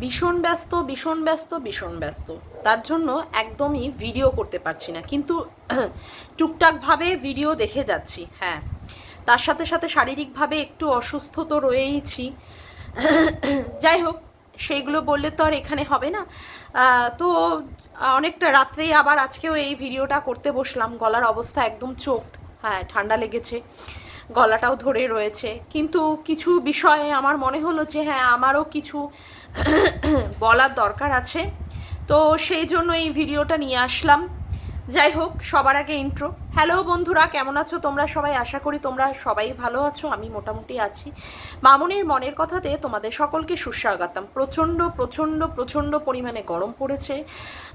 ভীষণ ব্যস্ত ভীষণ ব্যস্ত ভীষণ ব্যস্ত। তার জন্য একদমই ভিডিও করতে পারছি না। কিন্তু টুকটাকভাবে ভিডিও দেখে যাচ্ছি হ্যাঁ। তার সাথে সাথে শারীরিকভাবে একটু অসুস্থ তো রয়েইছি। যাই হোক, সেইগুলো বললে তো আর এখানে হবে না। তো অনেকটা রাত্রেই আবার আজকেও এই ভিডিওটা করতে বসলাম। গলার অবস্থা একদম চোখ হ্যাঁ ঠান্ডা লেগেছে। গলাটাও ধরে রয়েছে। কিন্তু কিছু বিষয়ে আমার মনে হলো যে হ্যাঁ আমারও কিছু বলার দরকার আছে। তো সেই জন্য এই ভিডিওটা নিয়ে আসলাম। যাই হোক, সবার আগে ইন্ট্রো হ্যালো বন্ধুরা, কেমন আছো তোমরা? সবাই আশা করি তোমরা সবাই ভালো আছো, আমি মোটামুটি আছি। মামনের মনের কথাতে তোমাদের সকলকে সুস্বাগতম। প্রচণ্ড প্রচণ্ড প্রচণ্ড পরিমাণে গরম পড়েছে।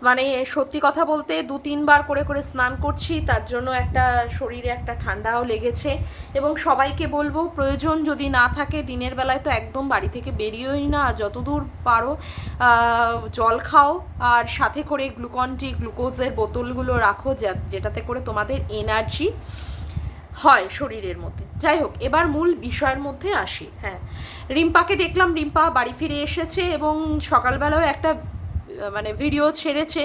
মানে সত্যি কথা বলতে দু তিনবার করে করে স্নান করছি, তার জন্য একটা শরীরে একটা ঠান্ডাও লেগেছে। এবং সবাইকে বলব, প্রয়োজন যদি না থাকে, দিনের বেলায় তো একদম বাড়ি থেকে বেরিয়েই না। যতদূর পারো জল খাও। আর সাথে করে গ্লুকন ডি গ্লুকোজের বোতলগুলো রাখো যেটাতে করে তোমাদের এনার্জি হয় শরীরের মধ্যে। যাই হোক, এবার মূল বিষয়ের মধ্যে আসি। হ্যাঁ রিম্পাকে দেখলাম, রিম্পা বাড়ি ফিরে এসেছে এবং সকালবেলাও একটা মানে ভিডিও ছেড়েছে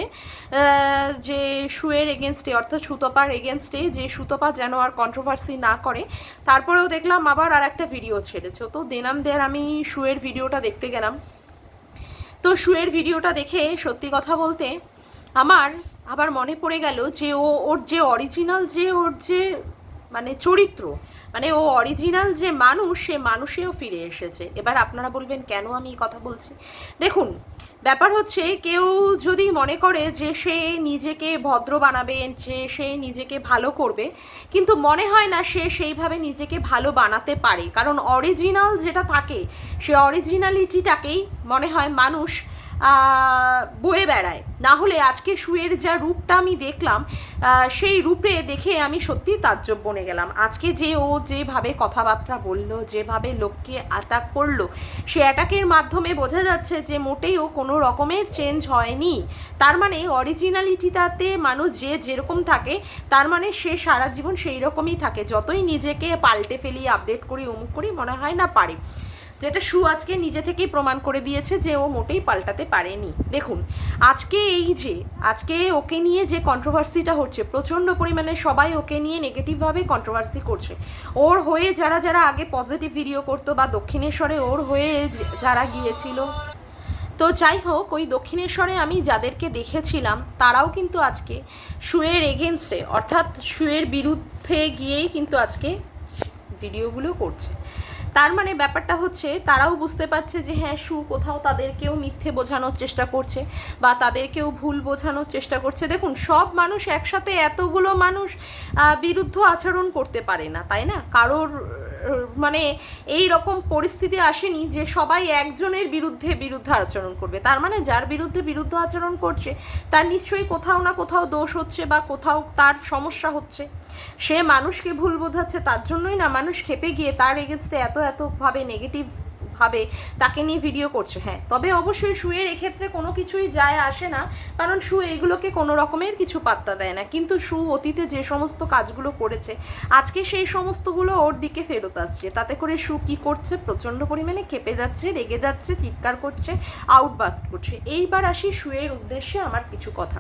যে শুয়ের এগেনস্টে অর্থাৎ সুতপার এগেনস্টে যে সুতপা যেন আর কন্ট্রোভার্সি না করে। তারপরেও দেখলাম আবার আর একটা ভিডিও ছেড়েছে। তো দেনাম দেয়ার আমি শুয়ের ভিডিওটা দেখতে গেলাম। তো শুয়ের ভিডিওটা দেখে সত্যি কথা বলতে আমার আবার মনে পড়ে গেল যে ও, ওর যে অরিজিনাল যে, ওর যে মানে চরিত্র মানে ও অরিজিনাল যে মানুষ, সে মানুষেও ফিরে এসেছে। এবার আপনারা বলবেন, কেন আমি এই কথা বলছি? দেখুন, ব্যাপার হচ্ছে কেউ যদি মনে করে যে সে নিজেকে ভদ্র বানাবে, যে সে নিজেকে ভালো করবে, কিন্তু মনে হয় না সে সেইভাবে নিজেকে ভালো বানাতে পারে। কারণ অরিজিনাল যেটা থাকে, সে অরিজিনালিটিটাকেই মনে হয় মানুষ বয়ে বেড়ায়। না হলে আজকে শুয়ের যা রূপটা আমি দেখলাম সেই রূপে দেখে আমি সত্যি তাজ্জব বনে গেলাম। আজকে যে ও যেভাবে কথাবার্তা বলল, যেভাবে লোককে অ্যাটাক করল, সে অ্যাটাকের মাধ্যমে বোঝা যাচ্ছে যে মোটেই ও কোনো রকমের চেঞ্জ হয়নি। তার মানে অরিজিনালিটিটাতে মানুষ যে যেরকম থাকে, তার মানে সে সারা জীবন সেই রকমই থাকে। যতই নিজেকে পাল্টে ফেলি আপডেট করি, অমুক করি, মনে হয় না পারে। যেটা সু আজকে নিজে থেকেই প্রমাণ করে দিয়েছে যে ও মোটেই পাল্টাতে পারেনি। দেখুন, আজকে এই যে, আজকে ওকে নিয়ে যে কন্ট্রোভার্সিটা হচ্ছে, প্রচণ্ড পরিমাণে সবাই ওকে নিয়ে নেগেটিভভাবে কন্ট্রোভার্সি করছে। ওর হয়ে যারা যারা আগে পজিটিভ ভিডিও করতো বা দক্ষিণেশ্বরে ওর হয়ে যারা গিয়েছিল। তো যাই হোক, ওই দক্ষিণেশ্বরে আমি যাদেরকে দেখেছিলাম, তারাও কিন্তু আজকে শুয়ের এগেনস্টে অর্থাৎ শুয়ের বিরুদ্ধে গিয়েই কিন্তু আজকে ভিডিওগুলো করছে। তার মানে ব্যাপারটা হচ্ছে, তারাও বুঝতে পারছে যে হ্যাঁ সু কোথাও তাদেরকেও মিথ্যে বোঝানোর চেষ্টা করছে বা তাদেরকেও ভুল বোঝানোর চেষ্টা করছে। দেখুন, সব মানুষ একসাথে এতগুলো মানুষ বিরুদ্ধ আচরণ করতে পারে না, তাই না? কারোর মানে এই রকম পরিস্থিতি আসেনি যে সবাই একজনের বিরুদ্ধে বিরুদ্ধে আচরণ করবে। তার মানে যার বিরুদ্ধে বিরুদ্ধ আচরণ করছে, তার নিশ্চয়ই কোথাও না কোথাও দোষ হচ্ছে বা কোথাও তার সমস্যা হচ্ছে। সে মানুষকে ভুল বোঝাচ্ছে, তার জন্যই না মানুষ খেপে গিয়ে তার এগেনস্টে এত এতভাবে নেগেটিভ ভাবে তাকে নিয়ে ভিডিও করছে। হ্যাঁ তবে অবশ্যই শুয়ের এক্ষেত্রে কোনো কিছুই যায় আসে না, কারণ শু এইগুলোকে কোনো রকমের কিছু পাত্তা দেয় না। কিন্তু শু অতীতে যে সমস্ত কাজগুলো করেছে, আজকে সেই সমস্তগুলো ওর দিকে ফেরত আসছে। তাতে করে শু কি করছে, প্রচণ্ড পরিমাণে খেপে যাচ্ছে, রেগে যাচ্ছে, চিৎকার করছে আউটবাস্ট করছে। এইবার আসি শুয়ের উদ্দেশ্যে আমার কিছু কথা।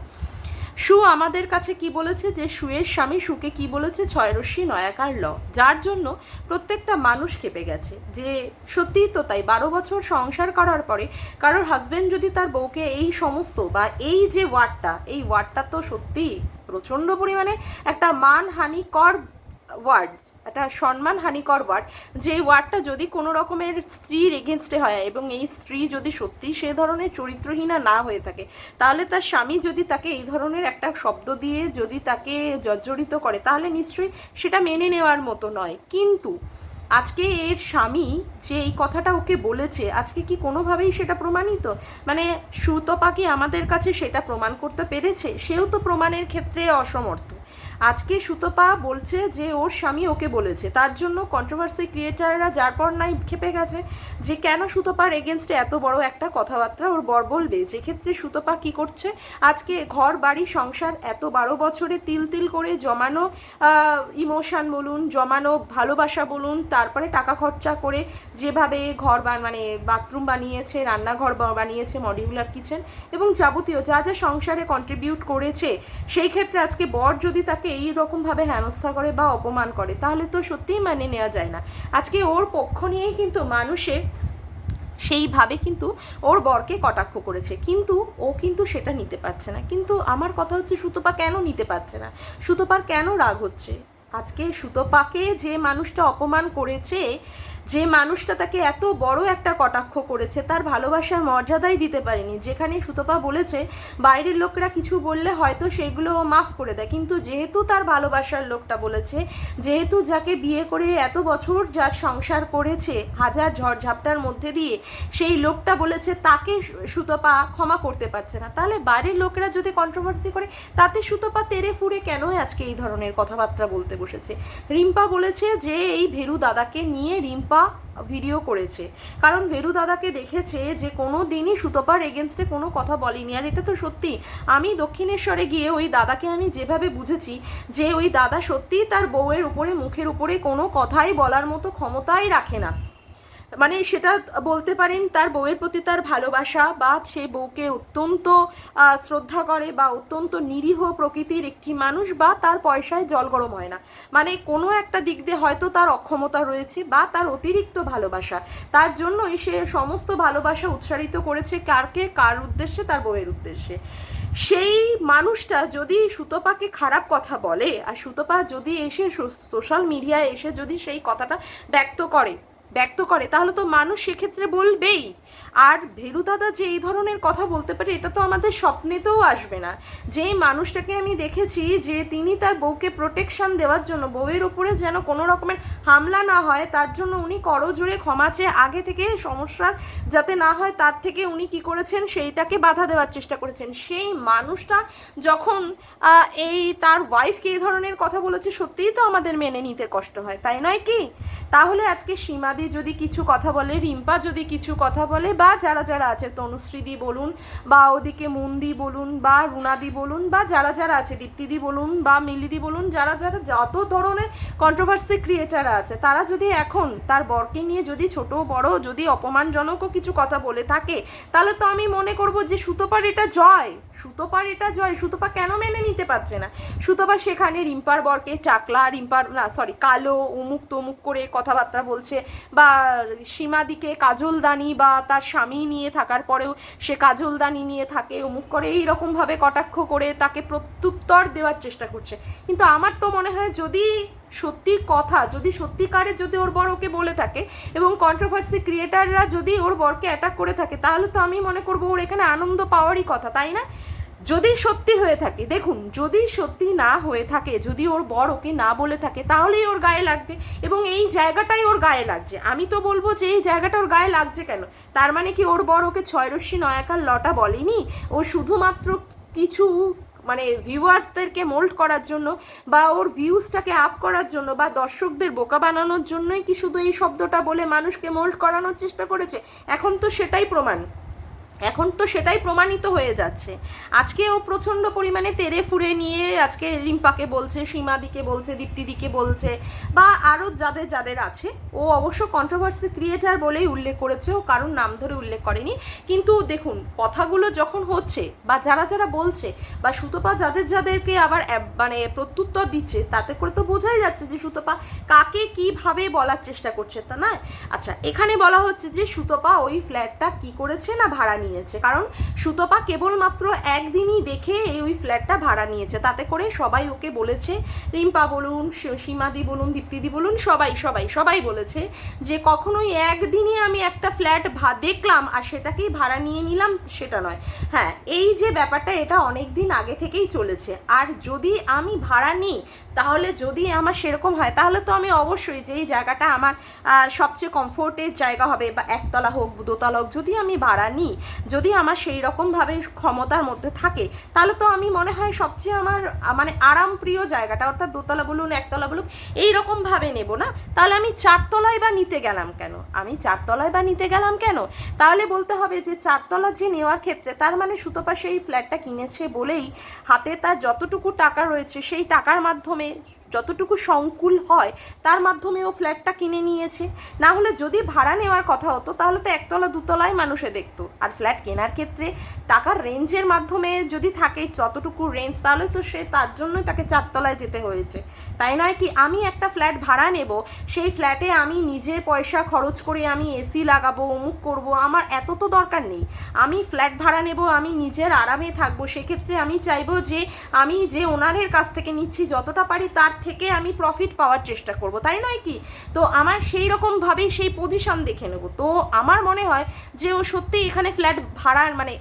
সু আমাদের কাছে কি বলেছে যে সুয়ের স্বামী সুকে কি বলেছে? ছয় রশ্মি নয়াকার ল। যার জন্য প্রত্যেকটা মানুষ খেপে গেছে। যে সত্যিই তো তাই, বারো বছর সংসার করার পরে কারোর হাজব্যান্ড যদি তার বউকে এই সমস্ত বা এই যে ওয়ার্ডটা, এই ওয়ার্ডটা তো সত্যি প্রচণ্ড পরিমাণে একটা মানহানিকর ওয়ার্ড একটা সম্মান হানিকর ওয়ার্ড যে ওয়ার্ডটা যদি কোনো রকমের স্ত্রীর এগেনস্টে হয় এবং এই স্ত্রী যদি সত্যি সে ধরনের চরিত্রহীনা না হয়ে থাকে, তাহলে তার স্বামী যদি তাকে এই ধরনের একটা শব্দ দিয়ে যদি তাকে জর্জরিত করে, তাহলে নিশ্চয়ই সেটা মেনে নেওয়ার মতো নয়। কিন্তু আজকে এর স্বামী যে এই কথাটা ওকে বলেছে, আজকে কি কোনোভাবেই সেটা প্রমাণিত? মানে সুতপা কি আমাদের কাছে সেটা প্রমাণ করতে পেরেছে? সেও তো প্রমাণের ক্ষেত্রে অসমর্থ। আজকে সুতপা বলছে যে ওর স্বামী ওকে বলেছে। তার জন্য কন্ট্রোভার্সি ক্রিয়েটাররা যার পর নাই খেপে গেছে যে কেন সুতপার এগেনস্টে এত বড় একটা কথাবার্তা ওর বর বলবে? যে ক্ষেত্রে সুতপা কি করছে? আজকে ঘর, বাড়ি, সংসার এত বারো বছরে তিল তিল করে জমানো ইমোশান বলুন, জমানো ভালোবাসা বলুন, তারপরে টাকা খরচা করে যেভাবে ঘর মানে বাথরুম বানিয়েছে, রান্নাঘর বানিয়েছে মডিউলার কিচেন এবং যাবতীয় যা যা সংসারে কন্ট্রিবিউট করেছে, সেই ক্ষেত্রে আজকে বর যদি তাকে এই রকমভাবে হেনস্থা করে বা অপমান করে, তাহলে তো সত্যিই মানে নেওয়া যায় না। আজকে ওর পক্ষ নিয়েই কিন্তু মানুষে সেইভাবে কিন্তু ওর বরকে কটাক্ষ করেছে। কিন্তু ও কিন্তু সেটা নিতে পারছে না। কিন্তু আমার কথা হচ্ছে সুতপা কেন নিতে পারছে না? সুতপার কেন রাগ হচ্ছে? আজকে সুতপাকে যে মানুষটা অপমান করেছে যে মানুষটা তাকে এত বড় একটা কটাক্ষ করেছে, তার ভালোবাসার মর্যাদাই দিতে পারেনি। যেখানে সুতপা বলেছে, বাইরের লোকরা কিছু বললে হয়তো সেগুলো মাফ করে দেয়। কিন্তু যেহেতু তার ভালোবাসার লোকটা বলেছে, যেহেতু যাকে বিয়ে করে এত বছর যার সংসার করেছে, হাজার ঝড়ঝাপটার মধ্যে দিয়ে, সেই লোকটা বলেছে, তাকে সুতপা ক্ষমা করতে পারছে না। তাহলে বাইরের লোকেরা যদি কন্ট্রোভার্সি করে, তাতে সুতপা তেরে ফুরে কেন আজকে এই ধরনের কথাবার্তা বলতে বসেছে? রিম্পা বলেছে যে, এই ভেরু দাদাকে নিয়ে রিম্পা ভিডিও করেছে। কারণ ভেরু দাদাকে দেখেছে যে কোনো দিনই সুতপার এগেনস্টে কোনো কথা বলেনি। আর এটা তো সত্যি। আমি দক্ষিণেশ্বরে গিয়ে ওই দাদাকে আমি যেভাবে বুঝেছি যে ওই দাদা সত্যিই তার বউয়ের উপরে, মুখের উপরে কোনো কথাই বলার মতো ক্ষমতাই রাখে না। মানে সেটা বলতে পারেন তার বউয়ের প্রতি তার ভালোবাসা বা সেই বউকে অত্যন্ত শ্রদ্ধা করে বা অত্যন্ত নিরীহ প্রকৃতির একটি মানুষ বা তার পয়সায় জল গরম হয় না। মানে কোনো একটা দিক দিয়ে হয়তো তার অক্ষমতা রয়েছে বা তার অতিরিক্ত ভালোবাসা। তার জন্যই সে সমস্ত ভালোবাসা উৎসারিত করেছে কারকে? কার উদ্দেশ্যে? তার বউয়ের উদ্দেশ্যে। সেই মানুষটা যদি সুতপাকে খারাপ কথা বলে, আর সুতপা যদি এসে সোশ্যাল মিডিয়ায় এসে যদি সেই কথাটা ব্যক্ত করে ব্যক্ত করে তাহলে তো মানুষ সেক্ষেত্রে বলবেই। আর ভেরু দাদা যে এই ধরনের কথা বলতে পারে, এটা তো আমাদের স্বপ্নেতেও আসবে না। যেই মানুষটাকে আমি দেখেছি যে তিনি তার বউকে প্রোটেকশন দেওয়ার জন্য, বউয়ের উপরে যেন কোনো রকমের হামলা না হয়, তার জন্য উনি করজোরে ক্ষমা চেয়ে আগে থেকে সমস্যা যাতে না হয়, তার থেকে উনি কি করেছেন, সেইটাকে বাধা দেওয়ার চেষ্টা করেছেন। সেই মানুষটা যখন এই তার ওয়াইফকে এই ধরনের কথা বলেছে, সত্যিই তো আমাদের মেনে নিতে কষ্ট হয়, তাই নয় কি? তাহলে আজকে সীমাদি যদি কিছু কথা বলে, রিম্পা যদি কিছু কথা বলে বা যারা যারা আছে তনুশ্রীদি বলুন বা ওদিকে মুন্দি বলুন বা রুনাদি বলুন বা যারা যারা আছে দীপ্তিদি বলুন বা মিলিদি বলুন, যারা যারা যত ধরনের কন্ট্রোভার্সি ক্রিয়েটার আছে, তারা যদি এখন তার বরকে নিয়ে যদি ছোট বড়, যদি অপমানজনকও কিছু কথা বলে থাকে, তাহলে তো আমি মনে করব যে সুতোপার এটা জয়। সুতোপার এটা জয়। সুতোপা কেন মেনে নিতে পারছে না? সুতোপা সেখানে রিম্পার বরকে চাকলা, রিম্পার, না সরি কালো অমুক তমুক করে কথাবার্তা বলছে বা সীমাদিকে কাজলদানি বা তার স্বামী নিয়ে থাকার পরেও সে কাজলদানি নিয়ে থাকে, অমুক করে এইরকমভাবে কটাক্ষ করে তাকে প্রত্যুত্তর দেওয়ার চেষ্টা করছে। কিন্তু আমার তো মনে হয় যদি সত্যি কথা, যদি সত্যিকারে যদি ওর বর ওকে বলে থাকে এবং কন্ট্রোভার্সি ক্রিয়েটাররা যদি ওর বরকে অ্যাটাক করে থাকে, তাহলে তো আমি মনে করব ওর এখানে আনন্দ পাওয়ারই কথা, তাই না? যদি সত্যি হয়ে থাকে, দেখুন, যদি সত্যি না হয়ে থাকে, যদি ওর বর ওকে না বলে থাকে, তাহলেই ওর গায়ে লাগবে এবং এই জায়গাটাই ওর গায়ে লাগছে। আমি তো বলব যে এই জায়গাটা ওর গায়ে লাগছে কেন? তার মানে কি ওর বর ওকে ছয় রশ্মি নয়াকার লটা বলেনি? ও শুধুমাত্র কিছু মানে ভিউয়ার্সদেরকে মোল্ড করার জন্য বা ওর ভিউজটাকে আপ করার জন্য বা দর্শকদের বোকা বানানোর জন্যই কি শুধু এই শব্দটা বলে মানুষকে মোল্ড করানোর চেষ্টা করেছে? এখন তো সেটাই প্রমাণ। এখন তো সেটাই প্রমাণিত হয়ে যাচ্ছে। আজকে ও প্রচণ্ড পরিমাণে তেরে ফুরে নিয়ে আজকে রিম্পাকে বলছে, সীমাদিকে বলছে, দীপ্তিদিকে বলছে, বা আরও যাদের যাদের আছে। ও অবশ্য কন্ট্রোভার্সি ক্রিয়েটার বলেই উল্লেখ করেছে, ও কারোর নাম ধরে উল্লেখ করেনি। কিন্তু দেখুন, কথাগুলো যখন হচ্ছে, বা যারা যারা বলছে, বা সুতপা যাদের যাদেরকে আবার মানে প্রত্যুত্তর দিচ্ছে, তাতে করে তো বোঝাই যাচ্ছে যে সুতপা কাকে কীভাবে বলার চেষ্টা করছে, তা না আচ্ছা এখানে বলা হচ্ছে যে সুতপা ওই ফ্ল্যাটটা কি করেছে না ভাড়া নিয়েছে। কারণ সুতপা কেবলমাত্র একদিনই দেখে এই ওই ফ্ল্যাটটা ভাড়া নিয়েছে। তাতে করে সবাই ওকে বলেছে, রিম্পা বলুন সীমাদি বলুন, দীপ্তিদি বলুন, সবাই সবাই সবাই বলেছে যে কখনোই একদিনই আমি একটা ফ্ল্যাট ভা, দেখলাম আর সেটাকেই ভাড়া নিয়ে নিলাম, সেটা নয়। হ্যাঁ এই যে ব্যাপারটা এটা অনেক দিন আগে থেকেই চলেছে। আর যদি আমি ভাড়া নিই, তাহলে যদি আমার সেরকম হয়, তাহলে তো আমি অবশ্যই যে এই জায়গাটা আমার সবচেয়ে কমফোর্টের জায়গা হবে, বা একতলা হোক, দোতলা হোক, যদি আমি ভাড়া নিই যদি আমার সেই রকমভাবে ক্ষমতার মধ্যে থাকে, তাহলে তো আমি মনে হয় সবচেয়ে আমার মানে আরামপ্রিয় জায়গাটা, অর্থাৎ দোতলা বলুন, একতলা বলুন এই রকমভাবে নেব না? তাহলে আমি চারতলায় বা নিতে গেলাম কেন? আমি চারতলায় বা নিতে গেলাম কেন? তাহলে বলতে হবে যে চারতলা যে নেওয়ার ক্ষেত্রে, তার মানে সুতপা সেই ফ্ল্যাটটা কিনেছে বলেই হাতে তার যতটুকু টাকা রয়েছে, সেই টাকার মাধ্যমে যতটুকু সংকুল হয়, তার মাধ্যমে ও ফ্ল্যাটটা কিনে নিয়েছে। না হলে যদি ভাড়া নেওয়ার কথা হতো, তাহলে তো একতলা দুতলায় মানুষে দেখতো। আর ফ্ল্যাট কেনার ক্ষেত্রে টাকার রেঞ্জের মাধ্যমে যদি থাকে যতটুকু রেঞ্জ, তাহলে তো সে তার জন্যই তাকে চারতলায় যেতে হয়েছে। তাই নয় কি, আমি একটা ফ্ল্যাট ভাড়া নেব, সেই ফ্ল্যাটে আমি নিজের পয়সা খরচ করে আমি এসি লাগাবো, অমুক করব, আমার এত তো দরকার নেই। আমি ফ্ল্যাট ভাড়া নেব, আমি নিজের আরামে থাকব, সেক্ষেত্রে আমি চাইব যে, আমি যে ওনারের কাছ থেকে নিচ্ছি, যতটা পারি তার থেকে আমি প্রফিট পাওয়ার চেষ্টা করব, তাই নয় কি? তো আমার সেই রকমভাবেই সেই পজিশন দেখে নেব। তো আমার মনে হয় যে ও সত্যি এখানে ফ্ল্যাট ভাড়া মানে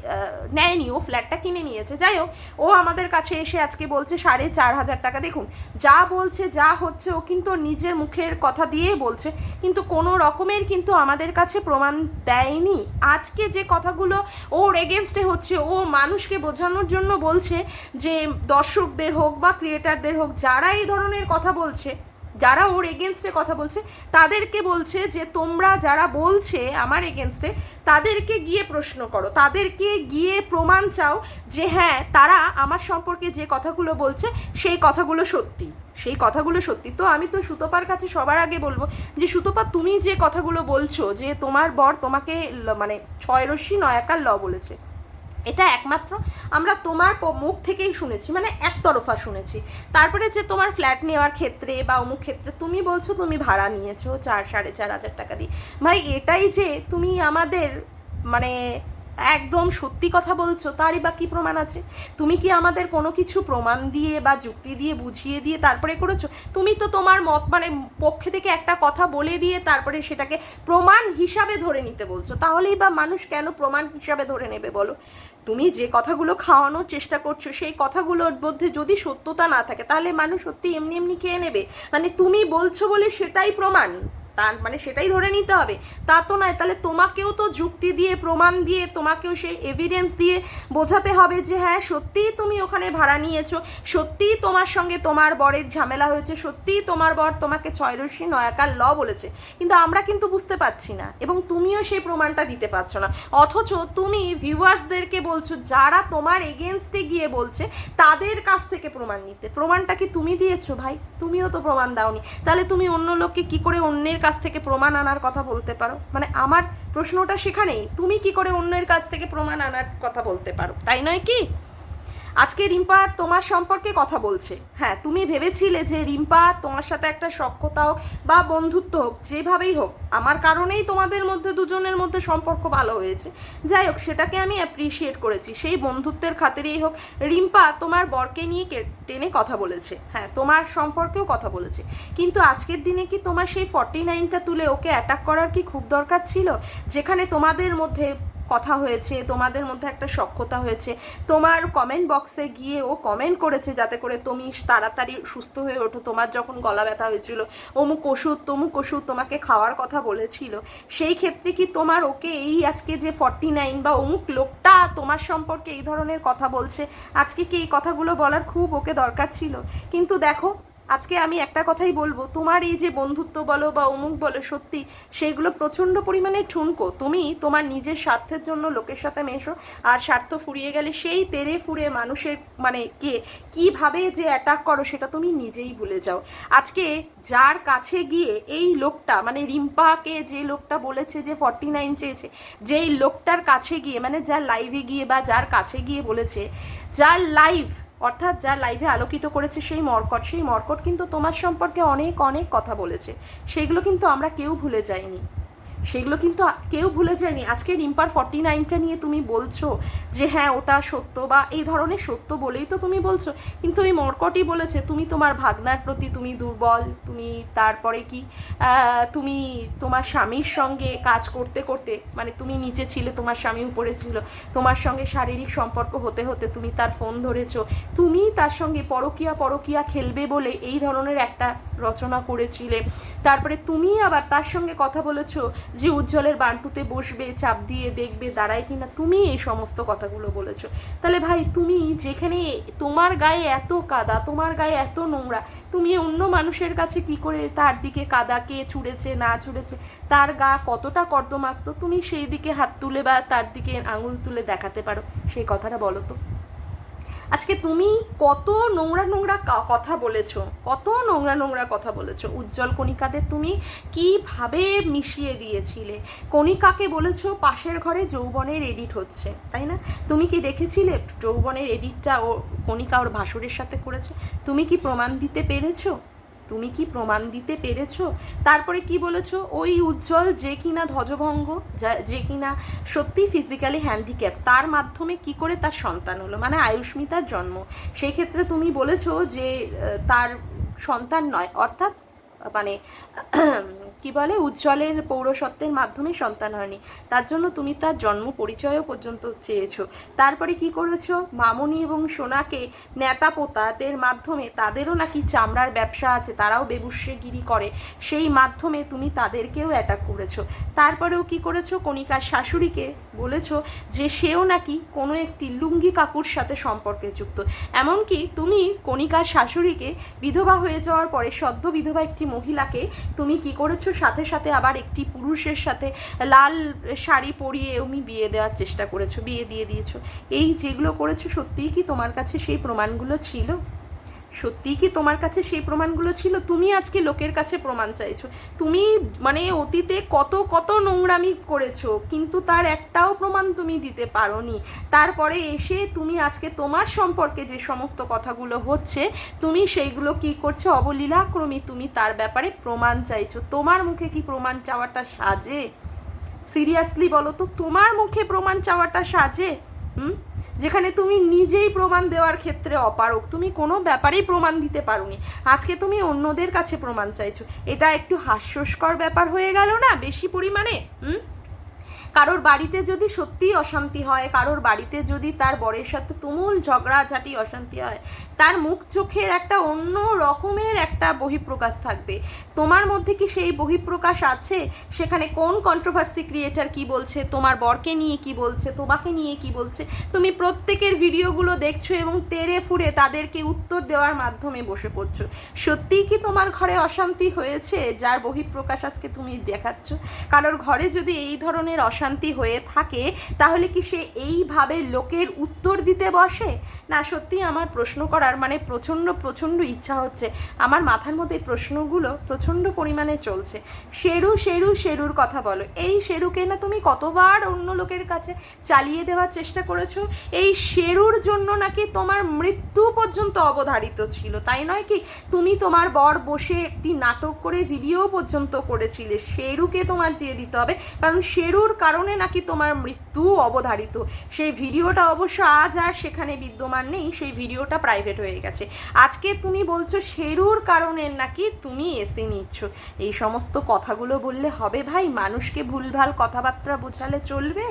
নেয়নি। ও ফ্ল্যাটটা কিনে নিয়েছে। যাই হোক, ও আমাদের কাছে এসে আজকে বলছে সাড়ে চার হাজার টাকা। দেখুন, যা বলছে, যা হচ্ছে, ও কিন্তু নিজের মুখের কথা দিয়েই বলছে। কিন্তু কোনো রকমের কিন্তু আমাদের কাছে প্রমাণ দেয়নি। আজকে যে কথাগুলো ওর এগেনস্টে হচ্ছে, ও মানুষকে বোঝানোর জন্য বলছে যে দর্শকদের হোক বা ক্রিয়েটারদের হোক, যারা এই ধরনের কথা বলছে, যারা ওর এগেনস্টে কথা বলছে, তাদেরকে বলছে যে তোমরা যারা বলছে আমার এগেনস্টে তাদেরকে গিয়ে প্রশ্ন করো। তাদেরকে গিয়ে প্রমাণ চাও যে হ্যাঁ তারা আমার সম্পর্কে যে কথাগুলো বলছে, সেই কথাগুলো সত্যি। সেই কথাগুলো সত্যি। তো আমি তো সুতপার কাছে সবার আগে বলব যে, সুতপা, তুমি যে কথাগুলো বলছো যে তোমার বর তোমাকে মানে ছয় রশ্মি নয়াকার ল বলেছে এটা একমাত্র। আমরা তোমার মুখ থেকেই শুনেছি মানে একতরফা শুনেছি। তারপরে যে তোমার ফ্ল্যাট নেওয়ার ক্ষেত্রে বা অমুক ক্ষেত্রে, তুমি বলছো তুমি ভাড়া নিয়েছো চার, সাড়ে চার হাজার টাকা দিয়ে। ভাই, এটাই যে তুমি আমাদের মানে একদম সত্যি কথা বলছো, তারই বা কি প্রমাণ আছে? তুমি কি আমাদের কোনো কিছু প্রমাণ দিয়ে বা যুক্তি দিয়ে বুঝিয়ে দিয়ে তারপরে করেছ? তুমি তো তোমার মত মানে পক্ষে থেকে একটা কথা বলে দিয়ে তারপরে সেটাকে প্রমাণ হিসাবে ধরে নিতে বলছো। তাহলেই বা মানুষ কেন প্রমাণ হিসাবে ধরে নেবে বলো? তুমি যে কথাগুলো খাওয়ানোর চেষ্টা করছ, সেই কথাগুলোর মধ্যে যদি সত্যতা না থাকে, তাহলে মানুষ সত্যি এমনি এমনি খেয়ে নেবে? মানে তুমি বলছো বলে সেটাই প্রমাণ। তার মানে সেটাই ধরে নিতে হবে। তা তো নয়, তাহলে তোমাকেও তো যুক্তি দিয়ে, প্রমাণ দিয়ে, তোমাকেও সেই এভিডেন্স দিয়ে বোঝাতে হবে যে হ্যাঁ সত্যিই তুমি ওখানে ভাড়া নিয়েছো, সত্যিই তোমার সঙ্গে তোমার বরের ঝামেলা হয়েছে, সত্যিই তোমার বর তোমাকে ছয়রশ্মি নয়াকার ল বলেছে। কিন্তু আমরা কিন্তু বুঝতে পারছি না এবং তুমিও সেই প্রমাণটা দিতে পারছ না। অথচ তুমি ভিউয়ার্সদেরকে বলছো, যারা তোমার এগেনস্টে গিয়ে বলছে, তাদের কাছ থেকে প্রমাণ নিতে। প্রমাণটা কি তুমি দিয়েছ ভাই? তুমিও তো প্রমাণ দাওনি। তাহলে তুমি অন্য লোককে কি করে অন্যের কাছ থেকে প্রমাণ আনার কথা বলতে পারো। মানে আমার প্রশ্নটা সেখানেই। তুমি কি করে অন্যের কাছ থেকে প্রমাণ আনার কথা বলতে পারো? তাই নয় কি? আজকে রিম্পা তোমার সম্পর্কে কথা বলছে। হ্যাঁ তুমি ভেবেছিলে যে রিম্পা তোমার সাথে একটা সক্ষতা হোক বা বন্ধুত্ব হোক, যেভাবেই হোক, আমার কারণেই তোমাদের মধ্যে দুজনের মধ্যে সম্পর্ক ভালো হয়েছে। যাই হোক, সেটাকে আমি অ্যাপ্রিসিয়েট করেছি। সেই বন্ধুত্বের খাতিরেই হোক, রিম্পা তোমার বরকে নিয়ে টেনে কথা বলেছে। হ্যাঁ তোমার সম্পর্কেও কথা বলেছে। কিন্তু আজকের দিনে কি তোমার সেই ফর্টি নাইনটা তুলে ওকে অ্যাটাক করার কি খুব দরকার ছিল? যেখানে তোমাদের মধ্যে কথা হয়েছে, তোমাদের মধ্যে একটা সক্ষতা হয়েছে, তোমার কমেন্ট বক্সে গিয়ে ও কমেন্ট করেছে যাতে করে তুমি তাড়াতাড়ি সুস্থ হয়ে ওঠো। তোমার যখন গলা ব্যথা হয়েছিল, অমুক ওষুধ, তমুক ওষুধ তোমাকে খাওয়ার কথা বলেছিল, সেই ক্ষেত্রে কি তোমার ওকে এই আজকে যে ফর্টি নাইন বা অমুক লোকটা তোমার সম্পর্কে এই ধরনের কথা বলছে, আজকে কি এই কথাগুলো বলার খুব ওকে দরকার ছিল? কিন্তু দেখো আজকে আমি একটা কথাই বলব, তোমার এই যে বন্ধুত্ব বলো বা অমুক বলো, সত্যি সেইগুলো প্রচণ্ড পরিমাণে ঠুনকো। তুমি তোমার নিজের স্বার্থের জন্য লোকের সাথে মেশো, আর স্বার্থ ফুরিয়ে গেলে সেই তেরে ফুরে মানুষের মানে কে কীভাবে যে অ্যাটাক করো সেটা তুমি নিজেই ভুলে যাও। আজকে যার কাছে গিয়ে এই লোকটা মানে রিম্পাকে যে লোকটা বলেছে যে ফর্টি নাইন চেয়েছে, যেই লোকটার কাছে গিয়ে মানে যার লাইভে গিয়ে বা যার কাছে গিয়ে বলেছে, যার লাইভ অর্থাৎ যার লাইভে আলোকিত করেছে সেই মর্কট সেই মর্কট কিন্তু তোমার সম্পর্কে অনেক অনেক কথা বলেছে। সেগুলো কিন্তু আমরা কেউ ভুলে যাইনি। সেগুলো কিন্তু কেউ ভুলে যায়নি। আজকে রিম্পার ফর্টি নাইনটা নিয়ে তুমি বলছো যে হ্যাঁ ওটা সত্য বা এই ধরনের সত্য বলেই তো তুমি বলছো। কিন্তু ওই মর্কটই বলেছে, তুমি তোমার ভাগনার প্রতি তুমি দুর্বল, তুমি তারপরে কি? তুমি তোমার স্বামীর সঙ্গে কাজ করতে করতে মানে তুমি নিচে ছিলে, তোমার স্বামী উপরে ছিল, তোমার সঙ্গে শারীরিক সম্পর্ক হতে হতে তুমি তার ফোন ধরেছো, তুমি তার সঙ্গে পরকিয়া পরকিয়া খেলবে বলে এই ধরনের একটা রচনা করেছিলে। তারপরে তুমি আবার তার সঙ্গে কথা বলেছ যে উজ্জ্বলের বান্টুতে বসবে, চাপ দিয়ে দেখবে, দাঁড়ায় কিনা তুমি এই সমস্ত কথাগুলো বলেছ। তাহলে ভাই, তুমি যেখানে তোমার গায়ে এত কাদা, তোমার গায়ে এত নোংরা, তুমি অন্য মানুষের কাছে কি করে তার দিকে কাদা, কে ছুঁড়েছে, না ছুঁড়েছে, তার গা কতটা কর্দমাক্ত, তুমি সেই দিকে হাত তুলে বা তার দিকে আঙুল তুলে দেখাতে পারো। সেই কথাটা বলো তো। আজকে তুমি কত নোংরা নোংরা কথা বলেছ, কত নোংরা নোংরা কথা বলেছ। উজ্জ্বল কণিকাদের তুমি কীভাবে মিশিয়ে দিয়েছিলে? কণিকাকে বলেছ পাশের ঘরে যৌবনের এডিট হচ্ছে, তাই না? তুমি কি দেখেছিলে যৌবনের এডিটটা ও কণিকা ওর ভাসুরের সাথে করেছে? তুমি কি প্রমাণ দিতে পেরেছ? তুমি কি প্রমাণ দিতে পেরেছ? তারপরে কি বলেছ? ওই উজ্জ্বল যে কিনা ধ্বজভঙ্গ, যা- কিনা সত্যি ফিজিক্যালি হ্যান্ডিক্যাপ তার মাধ্যমে কি করে তার সন্তান হলো? মানে আয়ুষ্মিতার জন্ম। সেই ক্ষেত্রে তুমি বলেছ যে তার সন্তান নয়, অর্থাৎ মানে কি বলে, উজ্জ্বলের পৌরসত্বের মাধ্যমে সন্তান হয়নি। তার জন্য তুমি তার জন্ম পরিচয়ও পর্যন্ত চেয়েছো। তারপরে কি করেছ? মামনি এবং সোনাকে নেতা পোতাদের মাধ্যমে তাদেরও নাকি চামড়ার ব্যবসা আছে, তারাও বেবুসেগিরি করে। সেই মাধ্যমে তুমি তাদেরকেও অ্যাটাক করেছ। তারপরেও কি করেছ? কণিকার শাশুড়িকে বলেছ যে সেও নাকি কোনো একটি লুঙ্গি কাকুর সাথে সম্পর্কে যুক্ত। এমনকি তুমি কণিকার শাশুড়িকে বিধবা হয়ে যাওয়ার পরে সদ্য বিধবা একটি মহিলাকে তুমি কি করেছ? সাথে সাথে আবার একটি পুরুষের সাথে লাল শাড়ি পরিয়ে তুমি বিয়ে দেওয়ার চেষ্টা করেছ, বিয়ে দিয়ে দিয়েছ। এই যেগুলো করেছ, সত্যিই কি তোমার কাছে সেই প্রমাণগুলো ছিল? সত্যিই কি তোমার কাছে সেই প্রমাণগুলো ছিল? তুমি আজকে লোকের কাছে প্রমাণ চাইছো। তুমি মানে অতীতে কত কত নোংরামি করেছ, কিন্তু তার একটাও প্রমাণ তুমি দিতে পারোনি। তারপরে এসে তুমি আজকে তোমার সম্পর্কে যে সমস্ত কথাগুলো হচ্ছে, তুমি সেইগুলো কি করছ? অবলীলাক্রমে তুমি তার ব্যাপারে প্রমাণ চাইছো। তোমার মুখে কি প্রমাণ চাওয়াটা সাজে? সিরিয়াসলি বলো তো, তোমার মুখে প্রমাণ চাওয়াটা সাজে? হুম? যেখানে তুমি নিজেই প্রমাণ দেওয়ার ক্ষেত্রে অপারক তুমি কোনো ব্যাপারেই প্রমাণ দিতে পারোনি। আজকে তুমি অন্যদের কাছে প্রমাণ চাইছো। এটা একটু হাস্যস্কর ব্যাপার হয়ে গেল না বেশি পরিমাণে? হুম? কারোর বাড়িতে যদি সত্যিই অশান্তি হয়, কারোর বাড়িতে যদি তার বরের সাথে তুমুল ঝগড়াঝাটি অশান্তি হয়, তার মুখ চোখের একটা অন্য রকমের একটা বহিঃপ্রকাশ থাকবে। তোমার মধ্যে কি সেই বহিঃপ্রকাশ আছে? সেখানে কোন কন্ট্রোভার্সি ক্রিয়েটার কি বলছে? তোমার বরকে নিয়ে কি বলছে? তোমাকে নিয়ে কি বলছে? তুমি প্রত্যেকের ভিডিওগুলো দেখছ এবং তেরে ফুরে তাদেরকে উত্তর দেওয়ার মাধ্যমে বসে পড়ছো। সত্যিই কি তোমার ঘরে অশান্তি হয়েছে? যার বহিঃপ্রকাশ আজকে তুমি দেখাচ্ছ? কারোর ঘরে যদি এই ধরনের অশান্তি হয়ে থাকে, তাহলে কি সে এইভাবে লোকের উত্তর দিতে বসে? না, সত্যি আমার প্রশ্ন করার মানে প্রচণ্ড প্রচণ্ড ইচ্ছা হচ্ছে। আমার মাথার মধ্যে প্রশ্নগুলো প্রচণ্ড পরিমাণে চলছে। শেরু শেরু, শেরুর কথা বলো। এই শেরুকে না তুমি কতবার অন্য লোকের কাছে চালিয়ে দেওয়ার চেষ্টা করেছ? এই শেরুর জন্য নাকি তোমার মৃত্যু পর্যন্ত অবধারিত ছিল, তাই নয় কি? তুমি তোমার বর বসে একটি নাটক করে, ভিডিও পর্যন্ত করেছিলে। শেরুকে তোমার দিয়ে দিতে হবে। কারণ শেরুর কারণে নাকি তোমার মৃত্যু অবধারিত। সেই ভিডিওটা অবশ্য আজ আর সেখানে বিদ্যমান নেই, সেই ভিডিওটা প্রাইভেট হয়ে গেছে। আজকে তুমি বলছো শেরুর কারণে নাকি তুমি এসে নিচ্ছ। এই সমস্ত কথাগুলো বললে হবে ভাই? মানুষকে ভুলভাল কথাবার্তা বোঝালে চলবে?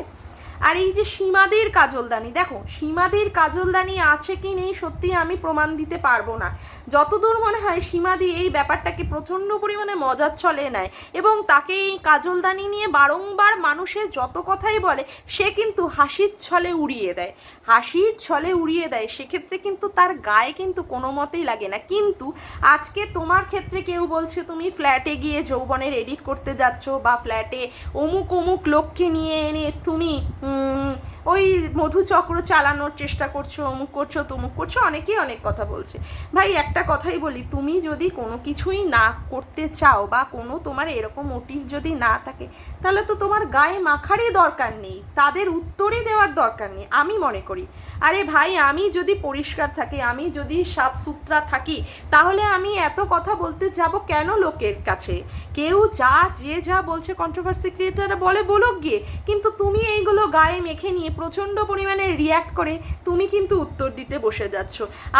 আর এই যে সীমাদের কাজলদানি, দেখো, সীমাদের কাজলদানি আছে কি নেই সত্যি আমি প্রমাণ দিতে পারব না। যতদূর মনে হয় সীমাদি এই ব্যাপারটাকে প্রচণ্ড পরিমাণে মজার ছলে নেয় এবং তাকে এই কাজলদানি নিয়ে বারংবার মানুষের যত কথাই বলে, সে কিন্তু হাসির ছলে উড়িয়ে দেয়। হাসির ছলে উড়িয়ে দেয়, সেক্ষেত্রে কিন্তু তার গায়ে কিন্তু কোনো মতেই লাগে না। কিন্তু আজকে তোমার ক্ষেত্রে কেউ বলছে, তুমি ফ্ল্যাটে গিয়ে যৌবনের এডিট করতে যাচ্ছ বা ফ্ল্যাটে অমুক অমুক লোককে নিয়ে এনে তুমি ওই মধুচক্র চালানোর চেষ্টা করছ, অমুক করছ, তমুক করছ, অনেকেই অনেক কথা বলছে। ভাই, একটা কথাই বলি, তুমি যদি কোনো কিছুই না করতে চাও বা কোনো তোমার এরকম মোটিভ যদি না থাকে, তাহলে তো তোমার গায়ে মাখারই দরকার নেই, তাদের উত্তরই দেওয়ার দরকার নেই, আমি মনে করি। আরে ভাই, আমি যদি পরিষ্কার থাকি, আমি যদি সাফ সুতরা থাকি, তাহলে আমি এত কথা বলতে যাব কেন লোকের কাছে? কেউ যা, যে যা বলছে কন্ট্রোভার্সি ক্রিয়েটাররা বলে বলুক গিয়ে, কিন্তু তুমি এইগুলো গায়ে মেখে নিয়ে প্রচণ্ড পরিমাণে রিয়্যাক্ট করে তুমি কিন্তু উত্তর দিতে বসে যাচ্ছ।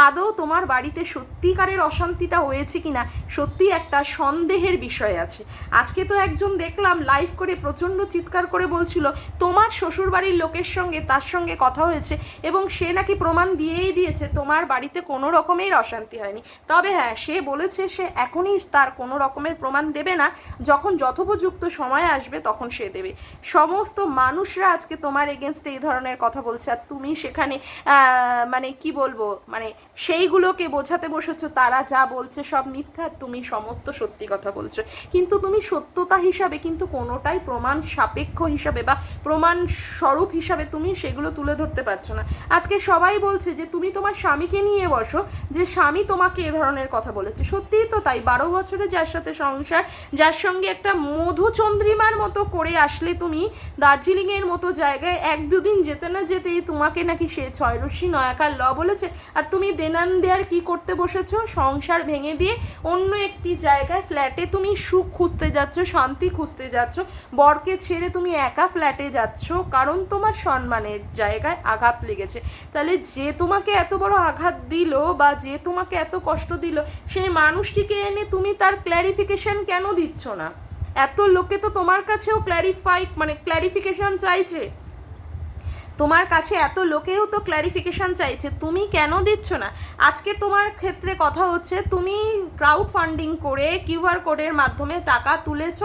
আদৌ তোমার বাড়িতে সত্যিকারের অশান্তিটা হয়েছে কিনা সত্যি একটা সন্দেহের বিষয় আছে। আজকে তো একজন দেখলাম লাইভ করে প্রচণ্ড চিৎকার করে বলছিল, তোমার শ্বশুর বাড়ির লোকের সঙ্গে তার সঙ্গে কথা হয়েছে এবং সে নাকি প্রমাণ দিয়েই দিয়েছে তোমার বাড়িতে কোনো রকমের অশান্তি হয়নি। তবে হ্যাঁ সে বলেছে সে এখনই তার কোনো রকমের প্রমাণ দেবে না। যখন যথোপযুক্ত সময় আসবে তখন সে দেবে। সমস্ত মানুষরা আজকে তোমার এগেনস্টে এই ধরনের কথা বলছে আর তুমি সেখানে মানে কি বলব মানে সেইগুলোকে বোঝাতে বসেছো, তারা যা বলছে সব মিথ্যা, তুমি সমস্ত সত্যি কথা বলছো। কিন্তু তুমি সত্যতা হিসাবে কিন্তু কোনোটাই প্রমাণ সাপেক্ষ হিসাবে বা প্রমাণ স্বরূপ হিসাবে তুমি সেগুলো তুলে ধরতে পারছ না। আজকে সবাই বলছে যে তুমি তোমার স্বামীকে নিয়ে বসো, যে স্বামী তোমাকে এ ধরনের কথা বলেছে। সত্যিই তো তাই, বারো বছরে যার সাথে সংসার, যার সঙ্গে একটা মধুচন্দ্রিমার মতো করে আসলে তুমি দার্জিলিংয়ের মতো জায়গায় এক দুদিন যেতে না যেতেই তোমাকে নাকি সে ছয় রশ্মি নয়াকার ল বলেছে। আর তুমি দেনান দেয়ার কি করতে বসেছো? সংসার ভেঙে দিয়ে অন্য একটি জায়গায় ফ্ল্যাটে তুমি সুখ খুঁজতে যাচ্ছ, শান্তি খুঁজতে যাচ্ছ, বরকে ছেড়ে তুমি একা ফ্ল্যাটে যাচ্ছ, কারণ তোমার সম্মানের জায়গায় আঘাত লেগেছে। তাহলে যে তোমাকে এত বড় আঘাত দিল বা যে তোমাকে এত কষ্ট দিল সেই মানুষটিকে এনে তুমি তার ক্ল্যারিফিকেশন কেন দিচ্ছ না? এত লোকে তো তোমার কাছেও ক্ল্যারিফাই মানে ক্ল্যারিফিকেশন চাইছে। তোমার কাছে এত লোকেও তো ক্ল্যারিফিকেশন চাইছে, তুমি কেন দিচ্ছ না? আজকে তোমার ক্ষেত্রে কথা হচ্ছে, তুমি ক্রাউড ফান্ডিং করে কিউআর কোডের মাধ্যমে টাকা তুলেছ।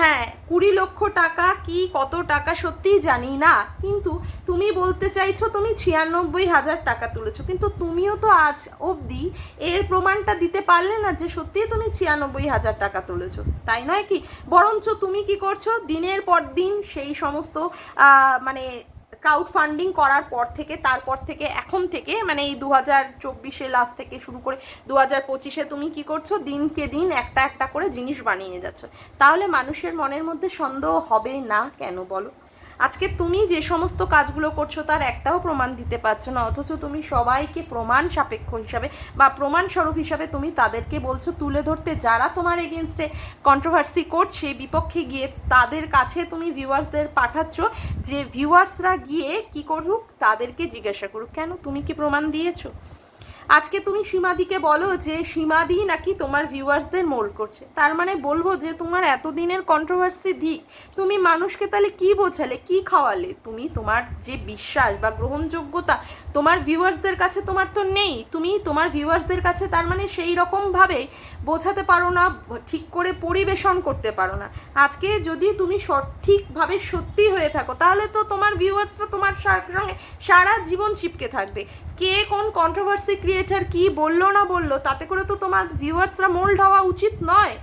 হ্যাঁ কুড়ি লক্ষ টাকা কি কত টাকা সত্যিই জানি না, কিন্তু তুমি বলতে চাইছো তুমি ছিয়ানব্বই হাজার টাকা তুলেছো, কিন্তু তুমিও তো আজ অবধি এর প্রমাণটা দিতে পারলে না যে সত্যিই তুমি ছিয়ানব্বই হাজার টাকা তুলেছো, তাই নয় কি? বরঞ্চ তুমি কি করছ, দিনের পর দিন সেই সমস্ত মানে ক্রাউড ফান্ডিং করার পর থেকে, তারপর থেকে এখন থেকে মানে এই দু হাজার চব্বিশে লাস্ট থেকে শুরু করে দু হাজার পঁচিশে তুমি কি করছ? দিনকে দিন একটা একটা করে জিনিস বানিয়ে যাচ্ছ। তাহলে মানুষের মনের মধ্যে সন্দেহ হবে না কেন বলো? আজকে তুমি যে সমস্ত কাজগুলো করছ তার একটাও প্রমাণ দিতে পারছ না, অথচ তুমি সবাইকে প্রমাণ সাপেক্ষ হিসাবে বা প্রমাণ স্বরূপ হিসাবে তুমি তাদেরকে বলছো তুলে ধরতে। যারা তোমার এগেনস্টে কন্ট্রোভার্সি করছে, বিপক্ষে গিয়ে তাদের কাছে তুমি ভিউয়ার্সদের পাঠাচ্ছ, যে ভিউয়ার্সরা গিয়ে কি করুক, তাদেরকে জিজ্ঞাসা করুক। কেন? তুমি কি প্রমাণ দিয়েছ? আজকে তুমি সীমাদিকে বলো যে সীমাদি নাকি তোমার ভিউয়ার্সদের মোল করছে। তার মানে বলব যে তোমার এতদিনের কন্ট্রোভার্সি দিক, তুমি মানুষকে তাহলে কি বোঝালে, কি খাওয়ালে? তুমি তোমার যে বিশ্বাস বা গ্রহণযোগ্যতা তোমার ভিউয়ার্সদের কাছে তোমার তো নেই। তুমি তোমার ভিউয়ার্সদের কাছে তার মানে সেই রকমভাবে বোঝাতে পারো না, ঠিক করে পরিবেশন করতে পারো না। আজকে যদি তুমি সঠিকভাবে সত্যি হয়ে থাকো, তাহলে তো তোমার ভিউয়ার্সরা তোমার সঙ্গে সারা জীবন চিপকে থাকবে। কে কোন কন্ট্রোভার্সি ক্রিয়েটার কি বলল না বলল, তাতে করে তো তোমার ভিউয়ার্সরা মোল্ড হওয়া উচিত নয়।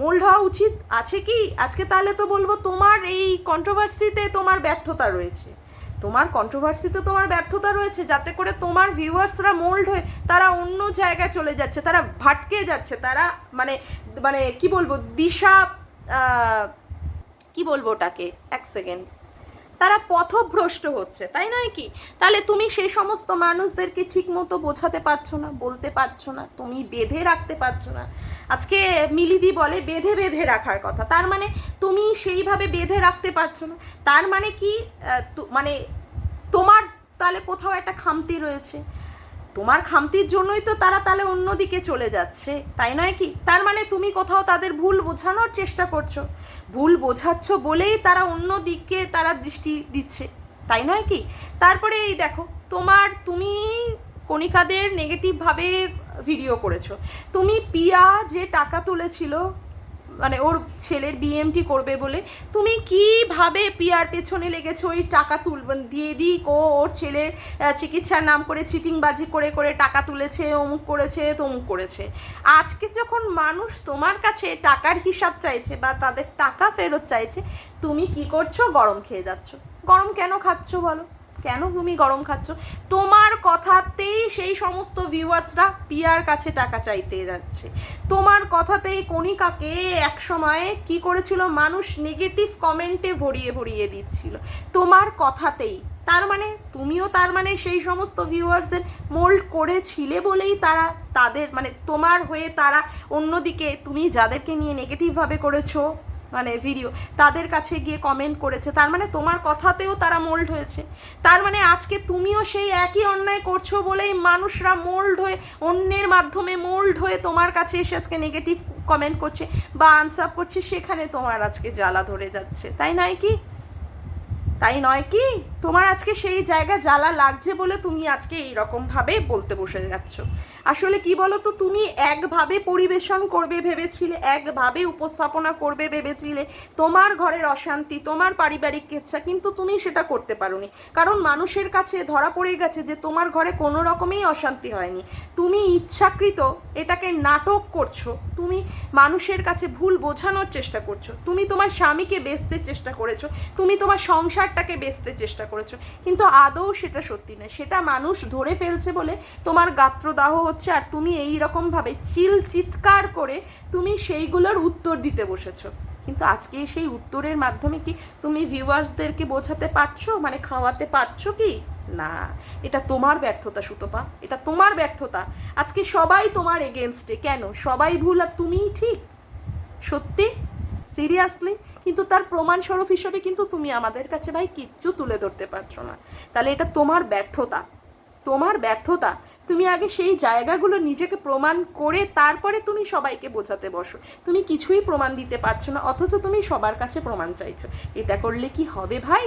মোল্ড হওয়া উচিত আছে কি? আজকে তাহলে তো বলব তোমার এই কন্ট্রোভার্সিতে তোমার ব্যর্থতা রয়েছে। তোমার কন্ট্রোভার্সিতে তোমার ব্যর্থতা রয়েছে, যাতে করে তোমার ভিউয়ার্সরা মোল্ড হয়ে তারা অন্য জায়গায় চলে যাচ্ছে, তারা ভাটকে যাচ্ছে, তারা মানে মানে কি বলব, দিশা কি বলব ওটাকে? এক সেকেন্ড তারা পথভ্রষ্ট হচ্ছে, তাই নয় কি? তাহলে তুমি সেই সমস্ত মানুষদেরকে ঠিক মতো বোঝাতে পারছ না, বলতে পারছ না, তুমি বেঁধে রাখতে পারছ না। আজকে মিলিদি বলে বেঁধে বেঁধে রাখার কথা, তার মানে তুমি সেইভাবে বেঁধে রাখতে পারছ না। তার মানে কি? মানে তোমার তাহলে কোথাও একটা খামতি রয়েছে। তোমার খামতির জন্যই তো তারা তাহলে অন্যদিকে চলে যাচ্ছে, তাই নয় কি? তার মানে তুমি কোথাও তাদের ভুল বোঝানোর চেষ্টা করছ। ভুল বোঝাচ্ছ বলেই তারা অন্য দিকে তারা দৃষ্টি দিচ্ছে, তাই নয় কি? তারপরে এই দেখো, তোমার তুমি কণিকাদের নেগেটিভভাবে ভিডিও করেছ। তুমি পিয়া যে টাকা তুলেছিল মানে ওর ছেলের বিএমটি করবে বলে, তুমি কীভাবে পিয়ার পেছনে লেগেছো ওই টাকা তুল দিয়ে দিক ও ওর ছেলের চিকিৎসার নাম করে চিটিংবাজি করে করে টাকা তুলেছে, অমুক করেছে, তমুক করেছে। আজকে যখন মানুষ তোমার কাছে টাকার হিসাব চাইছে বা তাদের টাকা ফেরত চাইছে, তুমি কি করছ? গরম খেয়ে যাচ্ছ। গরম কেন খাচ্ছ বলো? কেন তুমি গরম খাচ্ছ? তোমার কথাতেই সেই সমস্ত ভিউয়ার্সরা পিয়ার কাছে টাকা চাইতে যাচ্ছে। তোমার কথাতেই কণিকাকে একসময় কি করেছিল? মানুষ নেগেটিভ কমেন্টে ভরিয়ে ভরিয়ে দিচ্ছিল। তোমার কথাতেই। তার মানে তুমিও তার মানে সেই সমস্ত ভিউয়ার্সদের মোল্ড করেছিলে বলেই তারা তাদের মানে তোমার হয়ে তারা অন্যদিকে, তুমি যাদেরকে নিয়ে নেগেটিভভাবে করেছ মানে ভিডিও তাদের কাছে গিয়ে কমেন্ট করেছে। তার মানে তোমার কথাতেও তারা মোল্ড হয়েছে। তার মানে আজকে তুমিও সেই একই অন্যায় করছ বলেই মানুষরা মোল্ড হয়ে, অন্যের মাধ্যমে মোল্ড হয়ে তোমার কাছে এসে আজকে নেগেটিভ কমেন্ট করছে বা আনসাপ করছে, সেখানে তোমার আজকে জ্বালা ধরে যাচ্ছে। তাই নয় কি? তাই নয় কি? তোমার আজকে সেই জায়গা জ্বালা লাগছে বলে তুমি আজকে এইরকম ভাবে বলতে বসে যাচ্ছ। আসলে কি বলো তো তুমি একভাবে পরিবেশন করবে ভেবেছিলে, একভাবে উপস্থাপনা করবে ভেবেছিলে, তোমার ঘরের অশান্তি, তোমার পারিবারিক ইচ্ছা কিন্তু তুমি সেটা করতে পারোনি। কারণ মানুষের কাছে ধরা পড়ে গেছে যে তোমার ঘরে কোনো রকমেই অশান্তি হয়নি। তুমি ইচ্ছাকৃত এটাকে নাটক করছ, তুমি মানুষের কাছে ভুল বোঝানোর চেষ্টা করছ, তুমি তোমার স্বামীকে বেচতে চেষ্টা করেছ, তুমি তোমার সংসারটাকে বেচতে চেষ্টা করেছ। কিন্তু আদৌ সেটা সত্যি না সেটা মানুষ ধরে ফেলছে বলে তোমার গাত্রদাহ হচ্ছে আর তুমি এই রকমভাবে চিল চিৎকার করে তুমি সেইগুলোর উত্তর দিতে বসেছো। কিন্তু আজকে সেই উত্তরের মাধ্যমে কি তুমি ভিউয়ার্সদেরকে বোঝাতে পারছ? মানে খাওয়াতে পারছ কি? না। এটা তোমার ব্যর্থতা, সুতপা। এটা তোমার ব্যর্থতা। আজকে সবাই তোমার এগেনস্টে কেন? সবাই ভুল আর তুমিই ঠিক। সত্যি? সিরিয়াসলি কিন্তু তার প্রমাণস্বরূপ হিসেবে কিন্তু তুমি আমাদের কাছে ভাই কিচ্ছু তুলে ধরতে পারছ না। তাহলে এটা তোমার ব্যর্থতা। তোমার ব্যর্থতা। তুমি আগে সেই জায়গাগুলো নিজেকে প্রমাণ করে তারপরে তুমি সবাইকে বোঝাতে বসো। তুমি কিছুই প্রমাণ দিতে পারছ না, অথচ তুমি সবার কাছে প্রমাণ চাইছো। এটা করলে কি হবে ভাই?